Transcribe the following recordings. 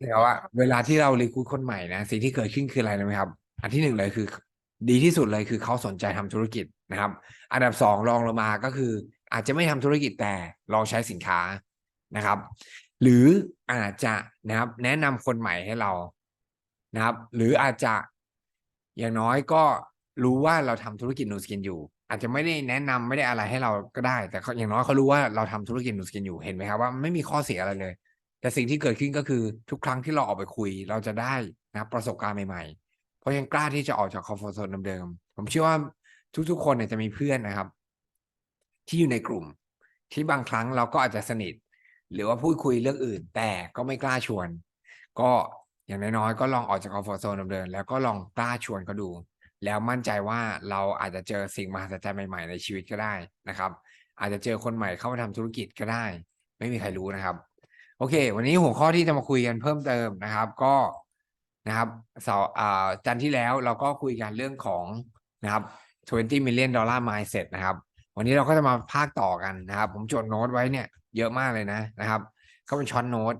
แต่ว่าเวลาที่เรารีคูดคนใหม่นะสิ่งที่เกิดขึ้นคืออะไรรู้ไหมครับ อันที่หนึ่งเลยคือ ดีที่สุดเลยคือเขาสนใจทำธุรกิจนะครับ อันดับสองรองลงมาก็คือ อาจจะไม่ทำธุรกิจแต่ลองใช้สินค้านะครับ หรืออาจจะนะครับ แนะนำคนใหม่ให้เรานะครับ หรืออาจจะอย่างน้อยก็รู้ว่าเราทำธุรกิจนูสกินอยู่ อาจจะไม่ได้แนะนำไม่ได้อะไรให้เราก็ได้ แต่อย่างน้อยเขารู้ว่าเราทำธุรกิจนูสกินอยู่เห็นไหมครับว่าไม่มีข้อเสียอะไรเลย แต่สิ่งที่เกิดขึ้นก็คือทุกครั้งที่เราออกไปคุย เราจะได้นะประสบการณ์ใหม่ๆ เพราะยังกล้าที่จะออกจากคอมฟอร์ทโซนเดิมๆผมเชื่อว่าทุกๆ คนเนี่ยจะมีเพื่อนนะครับ ที่อยู่ในกลุ่ม ที่บางครั้งเราก็อาจจะสนิท หรือว่าพูดคุยเรื่องอื่น แต่ก็ไม่กล้าชวน ก็อย่างน้อยๆก็ลองออกจากคอมฟอร์ทโซนเดิมๆแล้วก็ลองกล้าชวนเขาดู แล้วมั่นใจว่าเราอาจจะเจอสิ่งมหัศจรรย์ใหม่ๆในชีวิตก็ได้นะครับ อาจจะเจอคนใหม่เข้ามาทำธุรกิจก็ได้ ไม่มีใครรู้นะครับ โอเค วันนี้หัวข้อที่จะมาคุยกันเพิ่มเติมนะครับ ก็นะครับเสาร์อ่าจันทร์ที่แล้วเราก็คุยกันเรื่องของนะครับ 20 million dollar mindset นะครับ วันนี้เราก็จะมาภาคต่อกันนะครับ ผมจดโน้ตไว้เนี่ยเยอะมากเลยนะนะครับเขาเป็นช้อนโน้ต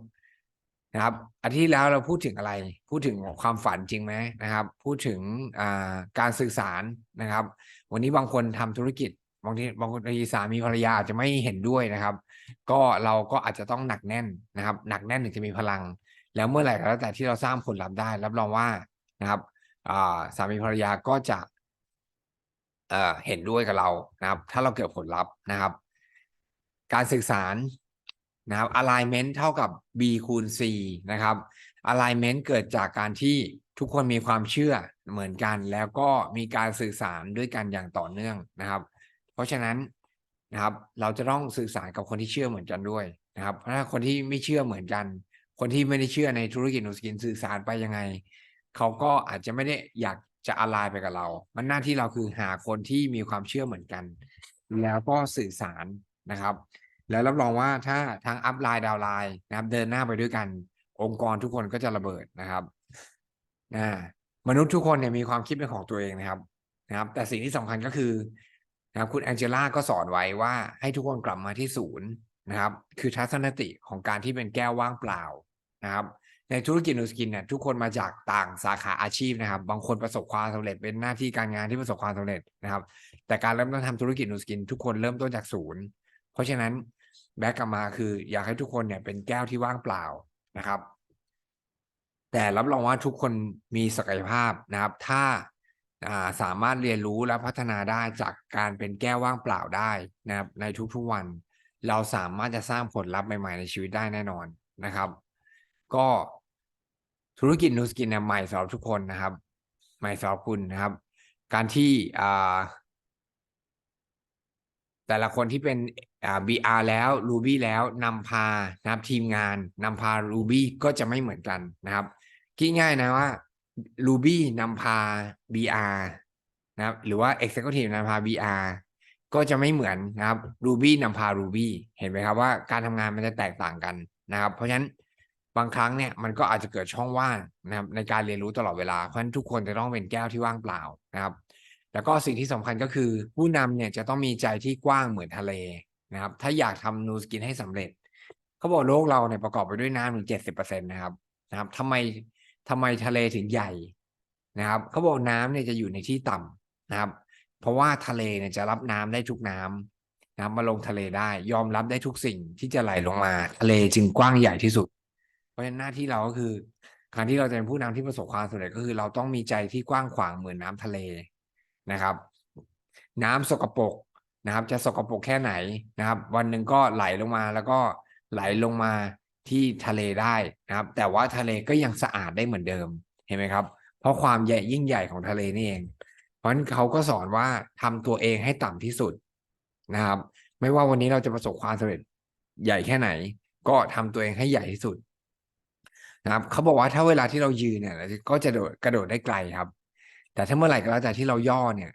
นะครับอาทิตย์แล้วเราพูดถึงอะไร พูดถึงความฝันจริงไหมนะครับ พูดถึงอ่าการสื่อสารนะครับ วันนี้บางคนทำธุรกิจ บางทีบางคนมีสามีภรรยาอาจจะไม่เห็นด้วยนะครับ ก็เราก็อาจจะต้องหนักแน่นนะครับ หนักแน่นถึงจะมีพลัง แล้วเมื่อไหร่ก็แล้วแต่ที่เราสร้างผลลัพธ์ได้ รับรองว่านะครับสามีภรรยาก็จะเเห็นด้วยกับเรานะครับ ถ้าเราเกิดผลลัพธ์นะครับ การสื่อสารนะครับ alignment เท่ากับ b คูณ c นะครับ alignment เกิดจากการที่ทุกคนมีความเชื่อเหมือนกัน แล้วก็มีการสื่อสารด้วยกันอย่างต่อเนื่องนะครับ เพราะฉะนั้น นะครับ เราจะต้องสื่อสารกับคนที่เชื่อเหมือนกันด้วยนะครับ เพราะถ้าคนที่ไม่เชื่อเหมือนกัน คนที่ไม่ได้เชื่อในธุรกิจนูสกินสื่อสารไปยังไง เขาก็อาจจะไม่ได้อยากจะอะไรไปกับเรา มันหน้าที่เราคือหาคนที่มีความเชื่อเหมือนกัน แล้วก็สื่อสารนะครับ แล้วรับรองว่าถ้าทั้งอัพไลน์ดาวไลน์นะครับ เดินหน้าไปด้วยกัน องค์กรทุกคนก็จะระเบิดนะครับนะมนุษย์ทุกคนเนี่ยมีความคิดเป็นของตัวเองนะครับนะครับ แต่สิ่งที่สำคัญก็คือ นะครับคุณแองเจล่าก็สอนไว้ว่าให้ทุกคนกลับมาที่ศูนย์นะครับ คือทัศนคติของการที่เป็นแก้วว่างเปล่านะครับ ในธุรกิจนูสกินเนี่ยทุกคนมาจากต่างสาขาอาชีพนะครับ บางคนประสบความสำเร็จเป็นหน้าที่การงานที่ประสบความสำเร็จนะครับ แต่การเริ่มต้นทำธุรกิจนูสกิน ทุกคนเริ่มต้นจากศูนย์ เพราะฉะนั้นแบ็กกลับมาคืออยากให้ทุกคนเนี่ยเป็นแก้วที่ว่างเปล่านะครับ แต่รับรองว่าทุกคนมีศักยภาพนะครับ ถ้า สามารถเรียนรู้และพัฒนาได้จากการเป็นแก้วว่างเปล่าได้นะครับในทุกๆวัน เราสามารถจะสร้างผลลัพธ์ใหม่ ๆ ในชีวิตได้แน่นอนนะครับ ก็ธุรกิจนูสกินเนี่ยใหม่สำหรับทุกคนนะครับ ใหม่สำหรับคุณนะครับ การที่แต่ละคนที่เป็น BR แล้ว Ruby แล้วนำพานะครับทีมงานนำพา Ruby ก็จะไม่เหมือนกันนะครับคิดง่ายนะว่า Ruby นำพา BR นะครับ หรือว่า Executive นำพา BR ก็จะไม่เหมือนนะครับ Ruby นำพา Ruby เห็นไหมครับว่าการทำงานมันจะแตกต่างกันนะครับ เพราะฉะนั้นบางครั้งเนี่ยมันก็อาจจะเกิดช่องว่างนะครับในการเรียนรู้ตลอดเวลา เพราะฉะนั้นทุกคนจะต้องเป็นแก้วที่ว่างเปล่านะครับ แล้วก็สิ่งที่สำคัญก็คือผู้นำเนี่ยจะต้องมีใจที่กว้างเหมือนทะเลนะครับ ถ้าอยากทำนูสกินให้สำเร็จ เขาบอกโลกเราเนี่ยประกอบไปด้วยน้ำถึงเจ็ดสิบเปอร์เซ็นต์นะครับนะครับทำไม ทำไมทะเลถึงใหญ่นะครับเขาบอกน้ำเนี่ยจะอยู่ในที่ต่ำนะครับ เพราะว่าทะเลเนี่ยจะรับน้ำได้ทุกน้ำนะครับมาลงทะเลได้ ยอมรับได้ทุกสิ่งที่จะไหลลงมา ทะเลจึงกว้างใหญ่ที่สุด เพราะฉะนั้นหน้าที่เราก็คือการที่เราจะเป็นผู้นำที่ประสบความสำเร็จก็คือ เราต้องมีใจที่กว้างขวางเหมือนน้ำทะเลนะครับ น้ำสกปรกนะครับ จะสกปรกแค่ไหนนะครับ วันหนึ่งก็ไหลลงมาแล้วก็ไหลลงมา ที่ทะเลได้นะครับ แต่ว่าทะเลก็ยังสะอาดได้เหมือนเดิมเห็นไหมครับ เพราะความใหญ่ยิ่งใหญ่ของทะเลนี่เอง เพราะฉะนั้นเขาก็สอนว่าทำตัวเองให้ต่ำที่สุดนะครับ ไม่ว่าวันนี้เราจะประสบความสำเร็จใหญ่แค่ไหน ก็ทำตัวเองให้ใหญ่ที่สุดนะครับเขาบอกว่าถ้าเวลาที่เรายืนเนี่ยก็จะโดดกระโดดได้ไกลครับ แต่ถ้าเมื่อไหร่ก็แล้วแต่ที่เราย่อเนี่ย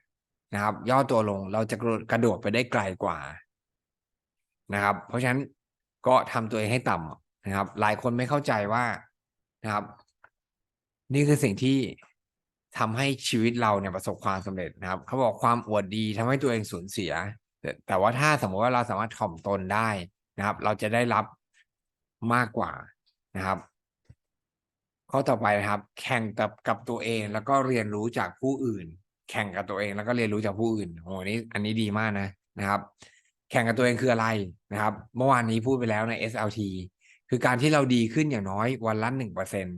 นะครับ ย่อตัวลงเราจะกระโดดไปได้ไกลกว่านะครับ เพราะฉะนั้นก็ทำตัวเองให้ต่ำ นะครับ หลายคนไม่เข้าใจว่านะครับ นี่คือสิ่งที่ทำให้ชีวิตเราเนี่ยประสบความสำเร็จนะครับ เขาบอกความอวดดีทำให้ตัวเองสูญเสียแต่แต่ว่าถ้าสมมติว่าเราสามารถถ่อมตนได้นะครับ เราจะได้รับมากกว่านะครับ ข้อต่อไปนะครับ แข่งกับกับตัวเองแล้วก็เรียนรู้จากผู้อื่น แข่งกับตัวเองแล้วก็เรียนรู้จากผู้อื่นโอ้นี่อันนี้ดีมากนะนะครับ แข่งกับตัวเองคืออะไรนะครับ เมื่อวานนี้พูดไปแล้วใน SLT คือการที่เราดีขึ้นอย่างน้อยวันละหนึ่งเปอร์เซ็นต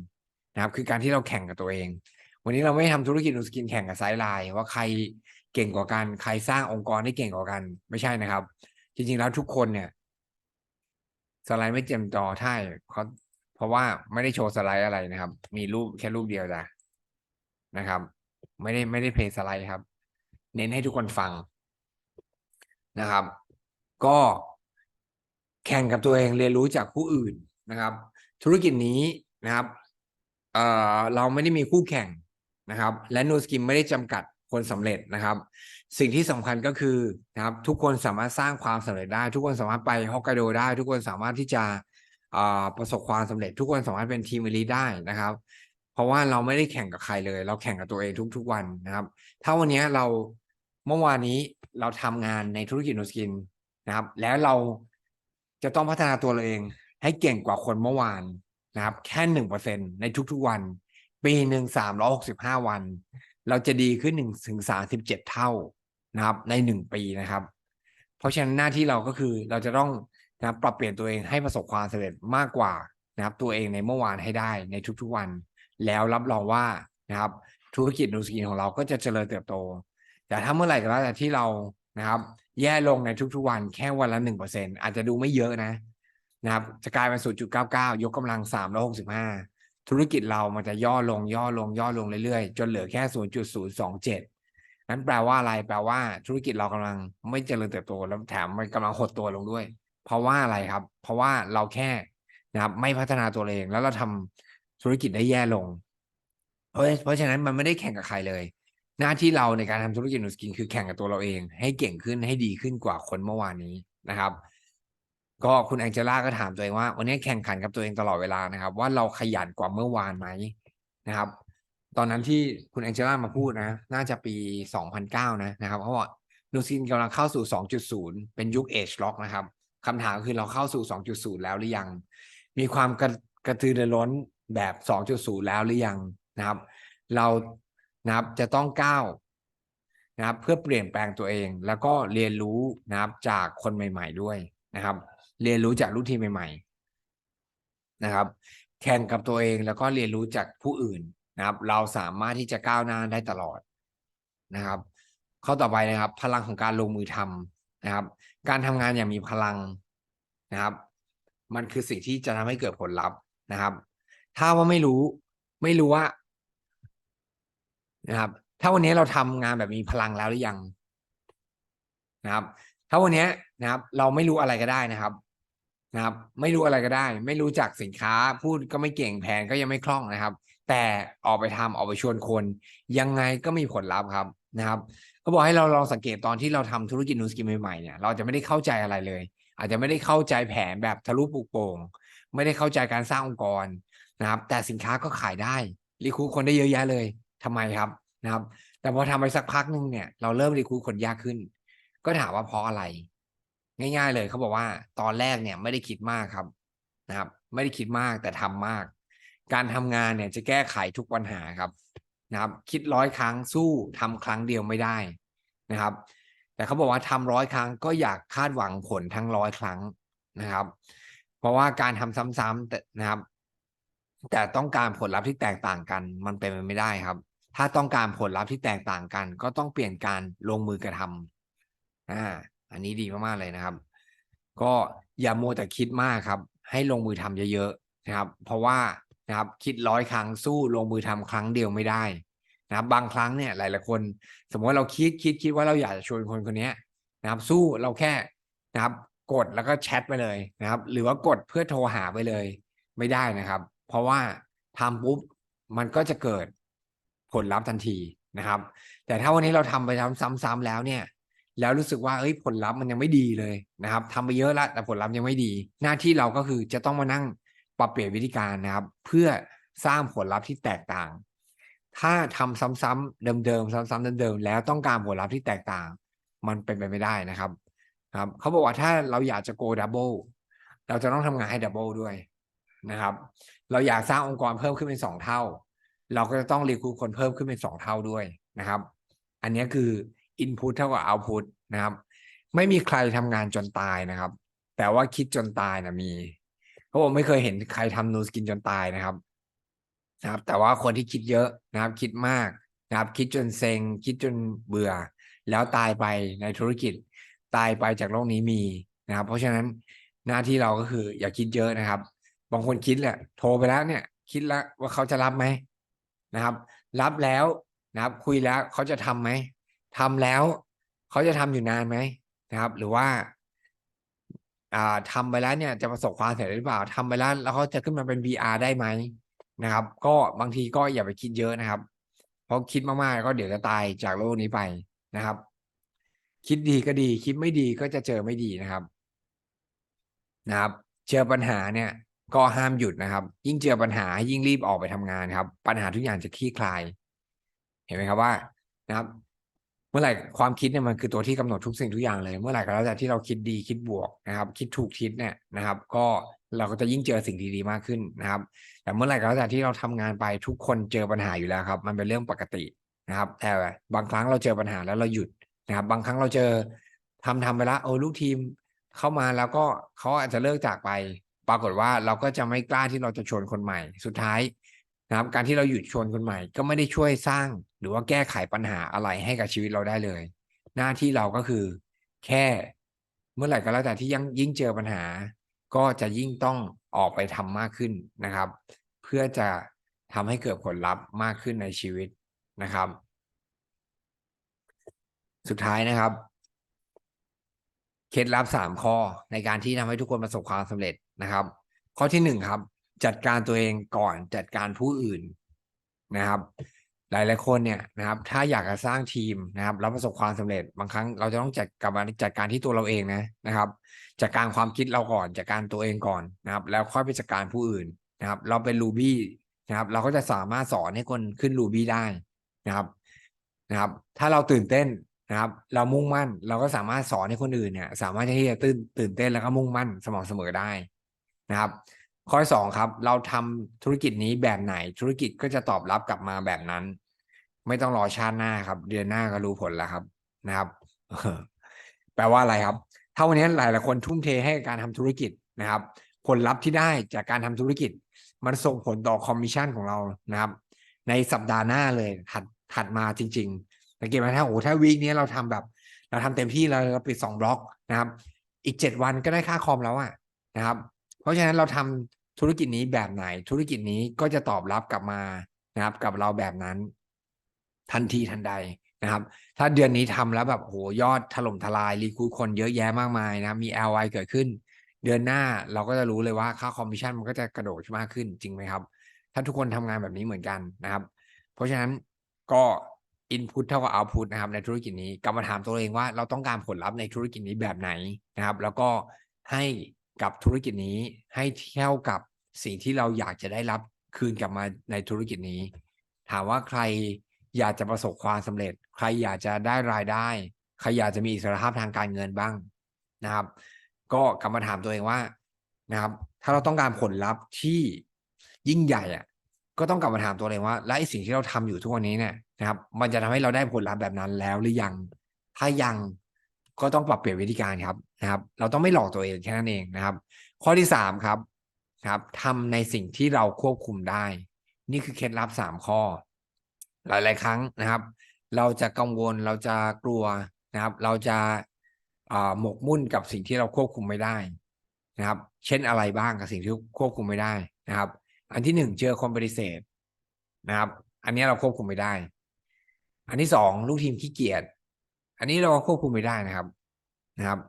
นะครับคือการที่เราแข่งกับตัวเอง วันนี้เราไม่ทำธุรกิจนูสกินแข่งกับไซไลน์ว่าใครเก่งกว่ากัน ใครสร้างองค์กรได้เก่งกว่ากัน ไม่ใช่นะครับ จริง ๆ แล้วทุกคนเนี่ยสไลด์ไม่เต็มจอใช่เขาเพราะว่าไม่ได้โชว์สไลด์อะไรนะครับ มีรูปแค่รูปเดียวจ้ะนะครับ ไม่ได้ไม่ได้เพลย์สไลด์ครับ เน้นให้ทุกคนฟังนะครับ ก็ แข่งกับตัวเองเรียนรู้จากผู้อื่นนะครับ ธุรกิจนี้นะครับเอ่อเราไม่ได้มีคู่แข่งนะครับ และนูสกิมไม่ได้จำกัดคนสำเร็จนะครับ สิ่งที่สำคัญก็คือนะครับ ทุกคนสามารถสร้างความสำเร็จได้ ทุกคนสามารถไปฮอกไกโดได้ ทุกคนสามารถที่จะอ่าประสบความสำเร็จ ทุกคนสามารถเป็นทีมอลีได้นะครับ เพราะว่าเราไม่ได้แข่งกับใครเลย เราแข่งกับตัวเองทุก ๆวันนะครับ ถ้าวันนี้เราเมื่อวานนี้เราทำงานในธุรกิจนูสกินนะครับ แล้วเรา จะต้องพัฒนาตัวเราเอง ให้เก่งกว่าคนเมื่อวานนะครับ แค่หนึ่งเปอร์เซ็นในทุกๆวัน ปีหนึ่งสามร้อยหกสิบห้าวัน เราจะดีขึ้นหนึ่งถึงสามสิบเจ็ดเท่านะครับ ในหนึ่งปีนะครับ เพราะฉะนั้นหน้าที่เราก็คือเราจะต้องนะรปรับเปลี่ยนตัวเองให้ประสบความสำเร็จมากกว่านะครับ ตัวเองในเมื่อวานให้ได้ในทุกๆวัน แล้วรับรองว่านะครับ ธุรกิจนูสกินของเราก็จะเจริญเติบโต แต่ถ้าเมื่อไหร่ก็แล้วแต่ที่เรา นะครับ แย่ลงในทุกๆวันแค่วันละหนึ่งเปอร์เซ็นอาจจะดูไม่เยอะนะนะครับ จะกลายเป็นศูนย์จุดเก้าเก้ายกกำลังสามร้อยหกสิบห้าธุรกิจเรามันจะย่อลงย่อลงย่อลงเรื่อยๆ จนเหลือแค่ศูนย์จุดศูนย์สองเจ็ดนั้นแปลว่าอะไรแปลว่าธุรกิจเรากำลังไม่เจริญเติบโตแล้วแถมมันกำลังหดตัวลงด้วย เพราะว่าอะไรครับ เพราะว่าเราแค่นะครับ ไม่พัฒนาตัวเองแล้วเราทำธุรกิจได้แย่ลงเพราะเพราะฉะนั้นมันไม่ได้แข่งกับใครเลย หน้าที่เราในการทำธุรกิจนูสกินคือแข่งกับตัวเราเอง ให้เก่งขึ้นให้ดีขึ้นกว่าคนเมื่อวานนี้นะครับ ก็คุณแองเจล่าก็ถามตัวเองว่า วันนี้แข่งขันกับตัวเองตลอดเวลานะครับ ว่าเราขยันกว่าเมื่อวานไหมนะครับ ตอนนั้นที่คุณแองเจล่ามาพูดนะ น่าจะปี 2009 นะนะครับเขาบอกนูสกินกำลังเข้าสู่ 2.0 เป็นยุคเอชล็อกนะครับคำถามคือเราเข้าสู่ 2.0 แล้วหรือยัง มีความกระกระตือรือร้นแบบ 2.0 แล้วหรือยังนะครับ เรา นะครับ จะต้องก้าวนะครับเพื่อเปลี่ยนแปลงตัวเอง แล้วก็เรียนรู้นะครับจากคนใหม่ ๆด้วยนะครับ เรียนรู้จากลูกทีมใหม่ ๆ นะครับ แข่งกับตัวเองแล้วก็เรียนรู้จากผู้อื่นนะครับ เราสามารถที่จะก้าวหน้าได้ตลอดนะครับข้อต่อไปนะครับ พลังของการลงมือทำนะครับ การทำงานอย่างมีพลังนะครับ มันคือสิ่งที่จะทำให้เกิดผลลัพธ์นะครับ ถ้าว่าไม่รู้ ไม่รู้ว่า นะครับ ถ้าวันนี้เราทำงานแบบมีพลังแล้วหรือยังนะครับ ถ้าวันนี้นะครับ เราไม่รู้อะไรก็ได้นะครับ นะครับ ไม่รู้อะไรก็ได้ ไม่รู้จักสินค้าพูดก็ไม่เก่งแผนก็ยังไม่คล่องนะครับ แต่ออกไปทำออกไปชวนคน ยังไงก็มีผลลัพธ์ครับนะครับก็บอกให้เราลองสังเกตตอนที่เราทำธุรกิจนูสกินใหม่ๆเนี่ยเราจะไม่ได้เข้าใจอะไรเลย อาจจะไม่ได้เข้าใจแผนแบบทะลุปุกโป่งไม่ได้เข้าใจการสร้างองค์กรนะครับ แต่สินค้าก็ขายได้รีคูคนได้เยอะแยะเลย ทำไมครับนะครับ แต่พอทำไปสักพักหนึ่งเนี่ยเราเริ่มรีคูคนยากขึ้น ก็ถามว่าเพราะอะไร ง่าย ๆ เลยเขาบอกว่าตอนแรกเนี่ยไม่ได้คิดมากครับนะครับ ไม่ได้คิดมากแต่ทำมาก การทำงานเนี่ยจะแก้ไขทุกปัญหาครับนะครับ คิดร้อยครั้งสู้ทำครั้งเดียวไม่ได้นะครับ แต่เขาบอกว่าทำร้อยครั้งก็อยากคาดหวังผลทั้งร้อยครั้งนะครับ เพราะว่าการทำซ้ำๆแต่นะครับ แต่ต้องการผลลัพธ์ที่แตกต่างกันมันเป็นไปไม่ได้ครับ ถ้าต้องการผลลัพธ์ที่แตกต่างกัน ก็ต้องเปลี่ยนการลงมือกระทำอ่าอันนี้ดีมากๆเลยนะครับ ก็อย่ามัวแต่คิดมากครับ ให้ลงมือทำเยอะๆนะครับ เพราะว่านะครับคิดร้อยครั้งสู้ลงมือทำครั้งเดียวไม่ได้นะครับบางครั้งเนี่ยหลายๆคน สมมติเราคิดคิดคิดว่าเราอยากจะชวนคนคนนี้นะครับ สู้เราแค่นะครับ กดแล้วก็แชทไปเลยนะครับ หรือว่ากดเพื่อโทรหาไปเลย ไม่ได้นะครับ เพราะว่าทำปุ๊บมันก็จะเกิด ลลัพธ์ทันทีนะครับ แต่ถ้าวันนี้เราทำไปทำซ้ำๆแล้วเนี่ย แล้วรู้สึกว่าเอ้ยผลลัพธ์มันยังไม่ดีเลยนะครับทำไปเยอะล้วแต่ผลลัพธ์ยังไม่ดี หน้าที่เราก็คือจะต้องมานั่งปรับเปลี่ยนวิธีการนะครับ เพื่อสร้างผลลัพธ์ที่แตกต่าง ถ้าทำซ้ำๆเดิมๆซ้ำๆเดิมๆแล้วต้องการผลลัพธ์ที่แตกต่าง มันเป็นไปไม่ได้นะครับครับเขาบอกว่าถ้าเราอยากจะ go double เราจะต้องทำงานให้ double ด้วยนะครับ เราอยากสร้างองค์กรเพิ่มขึ้นเป็นสองเท่า เราก็จะต้องรีคูคนเพิ่มขึ้นเป็นสองเท่าด้วยนะครับ อันนี้คือ input เท่ากับ output นะครับ ไม่มีใครทำงานจนตายนะครับ แต่ว่าคิดจนตายนะมีเพราะผมไม่เคยเห็นใครทำนูสกินจนตายนะครับนะครับ แต่ว่าคนที่คิดเยอะนะครับ คิดมากนะครับ คิดจนเซ็ง คิดจนเบื่อ แล้วตายไปในธุรกิจ ตายไปจากโลกนี้มีนะครับ เพราะฉะนั้นหน้าที่เราก็คือ อย่าคิดเยอะนะครับ บางคนคิดแหละ โทรไปแล้วเนี่ย คิดแล้วว่าเขาจะรับไหม นะครับ รับแล้วนะครับ คุยแล้วเขาจะทำไหมทำแล้วเขาจะทำอยู่นานไหมนะครับ หรือว่าทำไปแล้วเนี่ยจะประสบความสำเร็จหรือเปล่าทำไปแล้วแล้วเขาจะขึ้นมาเป็น VR ได้ไหมนะครับ ก็บางทีก็อย่าไปคิดเยอะนะครับ เพราะคิดมากๆก็เดี๋ยวจะตายจากโลกนี้ไปนะครับ คิดดีก็ดี คิดไม่ดีก็จะเจอไม่ดีนะครับ นะครับ เจอปัญหาเนี่ย ก็ห้ามหยุดนะครับ ยิ่งเจอปัญหายิ่งรีบออกไปทำงานครับ ปัญหาทุกอย่างจะคลี่คลาย เห็นไหมครับว่านะครับ เมื่อไหร่ความคิดเนี่ยมันคือตัวที่กำหนดทุกสิ่งทุกอย่างเลย เมื่อไหร่ก็แล้วแต่ที่เราคิดดีคิดบวกนะครับ คิดถูกคิดเนี่ยนะครับ ก็เราก็จะยิ่งเจอสิ่งดีๆมากขึ้นนะครับ แต่เมื่อไหร่ก็แล้วแต่ที่เราทำงานไปทุกคนเจอปัญหาอยู่แล้วครับ มันเป็นเรื่องปกตินะครับ แต่บางครั้งเราเจอปัญหาแล้วเราหยุดนะครับ บางครั้งเราเจอทำทำไปแล้วโอ้ลูกทีมเข้ามาแล้วก็เขาอาจจะเลิกจากไป ปรากฏว่าเราก็จะไม่กล้าที่เราจะชวนคนใหม่ สุดท้ายนะครับการที่เราหยุดชวนคนใหม่ ก็ไม่ได้ช่วยสร้างหรือว่าแก้ไขปัญหาอะไรให้กับชีวิตเราได้เลย หน้าที่เราก็คือ แค่เมื่อไหร่ก็แล้วแต่ที่ยังยิ่งเจอปัญหา ก็จะยิ่งต้องออกไปทำมากขึ้นนะครับ เพื่อจะทำให้เกิดผลลัพธ์มากขึ้นในชีวิตนะครับ สุดท้ายนะครับ เคล็ดลับสามข้อในการที่ทำให้ทุกคนประสบความสำเร็จ นะครับ ข้อที่หนึ่งครับ จัดการตัวเองก่อนจัดการผู้อื่นนะครับ หลายๆคนเนี่ยนะครับ ถ้าอยากจะสร้างทีมนะครับแล้วประสบความสำเร็จบางครั้งเราจะต้องจัดกลับมาจัดการที่ตัวเราเองนะนะครับจัดการความคิดเราก่อนจัดการตัวเองก่อนนะครับ แล้วค่อยไปจัดการผู้อื่นนะครับ เราเป็นรูบี้นะครับเราก็จะสามารถสอนให้คนขึ้นรูบี้ได้นะครับนะครับ ถ้าเราตื่นเต้นนะครับ เรามุ่งมั่น เราก็สามารถสอนให้คนอื่นเนี่ย สามารถที่จะตื่นตื่นเต้นแล้วก็มุ่งมั่นสม่ำเสมอได้ นะครับ ข้อที่สองครับ เราทำธุรกิจนี้แบบไหน ธุรกิจก็จะตอบรับกลับมาแบบนั้น ไม่ต้องรอชาติหน้าครับ เดือนหน้าก็รู้ผลแล้วครับนะครับแปลว่าอะไรครับ ถ้าวันนี้หลายหลายคนทุ่มเทให้การทำธุรกิจนะครับ ผลลัพธ์ที่ได้จากการทำธุรกิจ มันส่งผลต่อคอมมิชชั่นของเรานะครับ ในสัปดาห์หน้าเลยถัดถัดมาจริงๆสังเกตไหมถ้าโอ้ถ้าวีคนี้เราทำแบบ เราทำเต็มที่เราเราปิดสองบล็อกนะครับ อีกเจ็ดวันก็ได้ค่าคอมแล้วอะนะครับ ราะฉะนั้นเราทำธุรกิจนี้แบบไหน ธุรกิจนี้ก็จะตอบรับกลับมานะครับ กับเราแบบนั้น ทันทีทันใดนะครับ ถ้าเดือนนี้ทำแล้วแบบโหยอดถล่มทลายรีคูดคนเยอะแยะมากมายนะมี LY เกิดขึ้น เดือนหน้าเราก็จะรู้เลยว่าค่าคอมมิชชั่นมันก็จะกระโดดมากขึ้นจริงไหมครับ ถ้าทุกคนทำงานแบบนี้เหมือนกันนะครับ เพราะฉะนั้นก็ input เท่ากับ output นะครับในธุรกิจนี้กลับมาถามตัวเองว่าเราต้องการผลลัพธ์ในธุรกิจนี้แบบไหนนะครับ แล้วก็ให้ กับธุรกิจนี้ให้เท่ากับสิ่งที่เราอยากจะได้รับคืนกลับมาในธุรกิจนี้ ถามว่าใครอยากจะประสบความสำเร็จ ใครอยากจะได้รายได้ ใครอยากจะมีอิสรภาพทางการเงินบ้างนะครับ ก็กลับมาถามตัวเองว่านะครับ ถ้าเราต้องการผลลัพธ์ที่ยิ่งใหญ่อะก็ต้องกลับมาถามตัวเองว่าและไอ้สิ่งที่เราทำอยู่ทุกวันนี้เนี่ยนะครับ มันจะทำให้เราได้ผลลัพธ์แบบนั้นแล้วหรือยัง ถ้ายัง ก็ต้องปรับเปลี่ยนวิธีการครับนะครับ เราต้องไม่หลอกตัวเองแค่นั้นเองนะครับ ข้อที่สามครับครับทำในสิ่งที่เราควบคุมได้ นี่คือเคล็ดลับสามข้อ หลาย ๆ ครั้งนะครับ เราจะกังวลเราจะกลัวนะครับ เราจะหมกมุ่นกับสิ่งที่เราควบคุมไม่ได้นะครับ เช่นอะไรบ้างกับสิ่งที่ควบคุมไม่ได้นะครับ อันที่หนึ่งเจอคนปฏิเสธนะครับ อันนี้เราควบคุมไม่ได้ อันที่สองลูกทีมขี้เกียจ อันนี้เราควบคุมไม่ได้นะครับนะครับ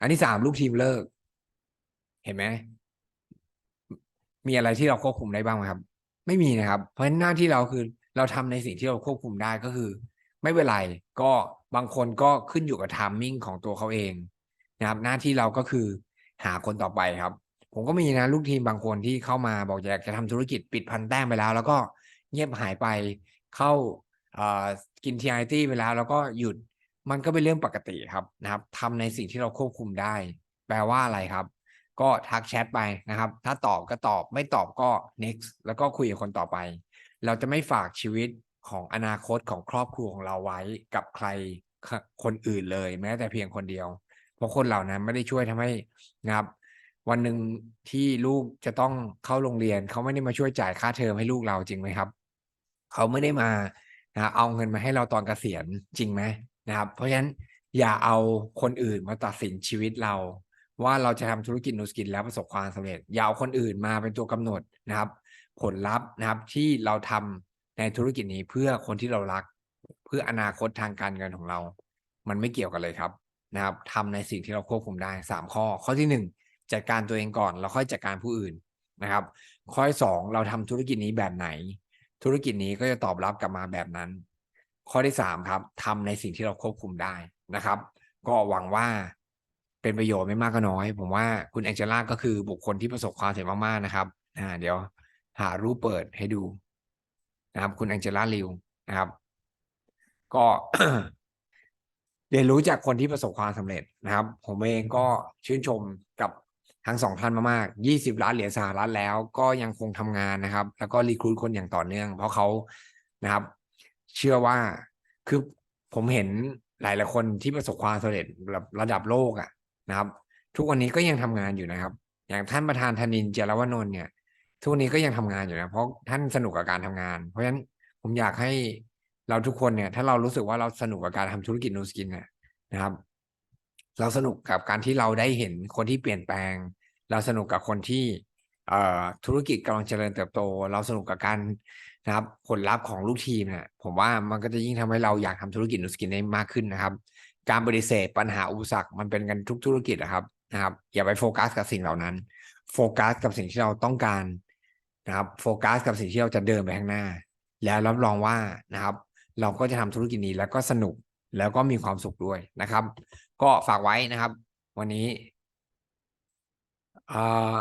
อันที่สามลูกทีมเลิก เห็นไหมมีอะไรที่เราควบคุมได้บ้างไหมครับ ไม่มีนะครับ เพราะฉะนั้นหน้าที่เราคือเราทำในสิ่งที่เราควบคุมได้ก็คือ ไม่เป็นไรก็บางคนก็ขึ้นอยู่กับทามมิ่งของตัวเขาเองนะครับ หน้าที่เราก็คือหาคนต่อไปครับ ผมก็มีนะลูกทีมบางคนที่เข้ามาบอกอยากจะทำธุรกิจปิดพันแต้มไปแล้ว แล้วก็เงียบหายไปเข้ากินทีไอตี้ไปแล้ว แล้วก็หยุด มันก็เป็นเรื่องปกติครับนะครับทำในสิ่งที่เราควบคุมได้ แปลว่าอะไรครับ ก็ทักแชทไปนะครับ ถ้าตอบก็ตอบไม่ตอบก็ next แล้วก็คุยกับคนต่อไป เราจะไม่ฝากชีวิตของอนาคตของครอบครัวของเราไว้กับใครคนอื่นเลย แม้แต่เพียงคนเดียว เพราะคนเหล่านั้นไม่ได้ช่วยทำให้นะครับ วันหนึ่งที่ลูกจะต้องเข้าโรงเรียน เขาไม่ได้มาช่วยจ่ายค่าเทอมให้ลูกเราจริงไหมครับ เขาไม่ได้มานะเอาเงินมาให้เราตอนเกษียณจริงไหม นะครับ เพราะฉะนั้นอย่าเอาคนอื่นมาตัดสินชีวิตเรา ว่าเราจะทำธุรกิจนูสกินแล้วประสบความสำเร็จ อย่าเอาคนอื่นมาเป็นตัวกำหนดนะครับ ผลลัพธ์นะครับที่เราทำในธุรกิจนี้เพื่อคนที่เรารัก เพื่ออนาคตทางการเงินของเรา มันไม่เกี่ยวกันเลยครับนะครับทำในสิ่งที่เราควบคุมได้สามข้อ ข้อที่หนึ่งจัดการตัวเองก่อนแล้วค่อยจัดการผู้อื่นนะครับ ข้อที่สองเราทำธุรกิจนี้แบบไหน ธุรกิจนี้ก็จะตอบรับกลับมาแบบนั้น ข้อที่สามครับทำในสิ่งที่เราควบคุมได้นะครับ ก็หวังว่าเป็นประโยชน์ไม่มากก็น้อย ผมว่าคุณแองเจล่าก็คือบุคคลที่ประสบความสำเร็จมากๆนะครับอ่าเดี๋ยวหารูปเปิดให้ดูนะครับ คุณแองเจล่าลิวนะครับ ก็เรียนรู้จากคนที่ประสบความสำเร็จนะครับ ผมเองก็ชื่นชมกับทั้งสองท่านมากๆ 20 ล้านเหรียญสหรัฐแล้วก็ยังคงทำงานนะครับ แล้วก็รีคูดคนอย่างต่อเนื่อง เพราะเขานะครับ เชื่อว่าคือผมเห็นหลายหลายคนที่ประสบความสำเร็จแบบระดับโลกอะนะครับ ทุกวันนี้ก็ยังทำงานอยู่นะครับ อย่างท่านประธานธนินเจรวนนท์เนี่ย ทุกวันนี้ก็ยังทำงานอยู่นะเพราะท่านสนุกกับการทำงาน เพราะฉะนั้นผมอยากให้เราทุกคนเนี่ย ถ้าเรารู้สึกว่าเราสนุกกับการทำธุรกิจนูสกินเนี่ยนะครับ เราสนุกกับการที่เราได้เห็นคนที่เปลี่ยนแปลง เราสนุกกับคนที่ธุรกิจกำลังเจริญเติบโต เราสนุกกับการ นะครับผลลัพธ์ของลูกทีมเนี่ยผมว่ามันก็จะยิ่งทำให้เราอยากทำธุรกิจนูสกินได้มากขึ้นนะครับ การปฏิเสธปัญหาอุปสรรคมันเป็นกันทุกธุรกิจนะครับนะครับ อย่าไปโฟกัสกับสิ่งเหล่านั้น โฟกัสกับสิ่งที่เราต้องการนะครับ โฟกัสกับสิ่งที่เราจะเดินไปข้างหน้า แล้วรับรองว่านะครับ เราก็จะทำธุรกิจนี้แล้วก็สนุกแล้วก็มีความสุขด้วยนะครับ ก็ฝากไว้นะครับ วันนี้อ่า